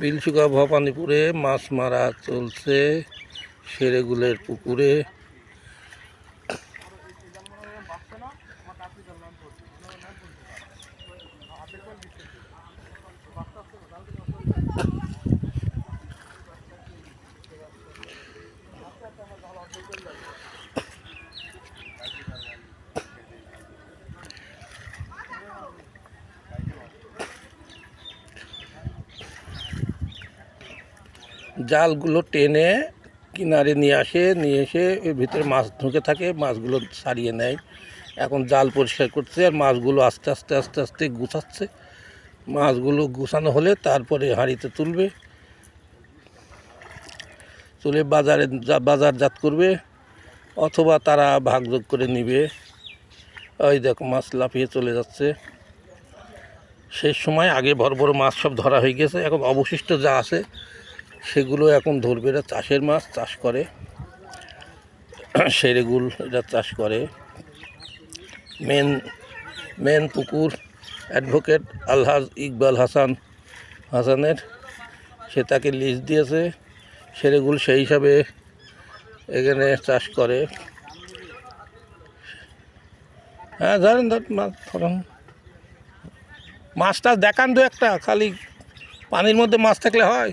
বিলসুকা ভবানীপুরে মাছ মারা চলছে সেরেগুলের পুকুরে। জালগুলো টেনে কিনারে নিয়ে আসে, নিয়ে এসে এর ভিতরে মাছ ঢুকে থাকে, মাছগুলো সারিয়ে নেয়। এখন জাল পরিষ্কার করছে আর মাছগুলো আস্তে আস্তে আস্তে আস্তে গুছাচ্ছে। মাছগুলো গুছানো হলে তারপরে হাঁড়িতে তুলবে। তুলে বাজারে বাজারজাত করবে অথবা তারা ভাগযোগ করে নিবে। ওই দেখো মাছ লাফিয়ে চলে যাচ্ছে। সেই সময় আগে বড় বড় মাছ সব ধরা হয়ে গেছে। এখন অবশিষ্ট যা আছে সেগুলো এখন ধরবে এরা চাষের মাছ চাষ করে, সেরেগুল এরা চাষ করে। মেন মেন পুকুর, অ্যাডভোকেট আলহাজ ইকবাল হাসান, হাসানের, সে তাকে লিজ দিয়েছে। সেরেগুল সেই হিসাবে এখানে চাষ করে। হ্যাঁ ধরেন ধর মাছ ধরেন। মাছটা দেখান দু একটা, খালি পানির মধ্যে মাছ থাকলে হয়।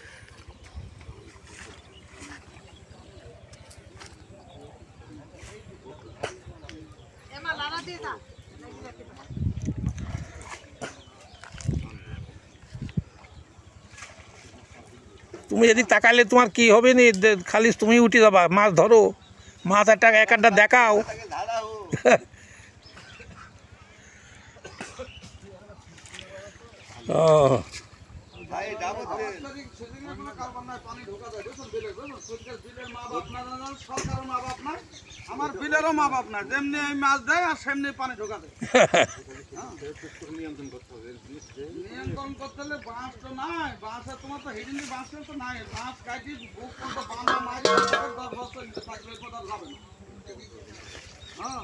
তুমি এদিক তাকালে তোমার কি হবে নি? খালি তুমি উঠে যাবা, মাছ ধরো। মাছ একটা এক একটা দেখাও। ও। আমার বিলেরও মা বাপ না যেমনি আমি মাছ দেয় আর সেমনি পানি ঢোকা দেয়। নিয়ন্ত্রণ করতে হলে বাঁশ তো নাই, বাঁশে তোমার তো হিডিনি বাঁশে তো নাই। বাঁশ কাটি বুক করতে বাঁধা মারি দশ বছর থাকলে কোথাও যাবে না। হ্যাঁ।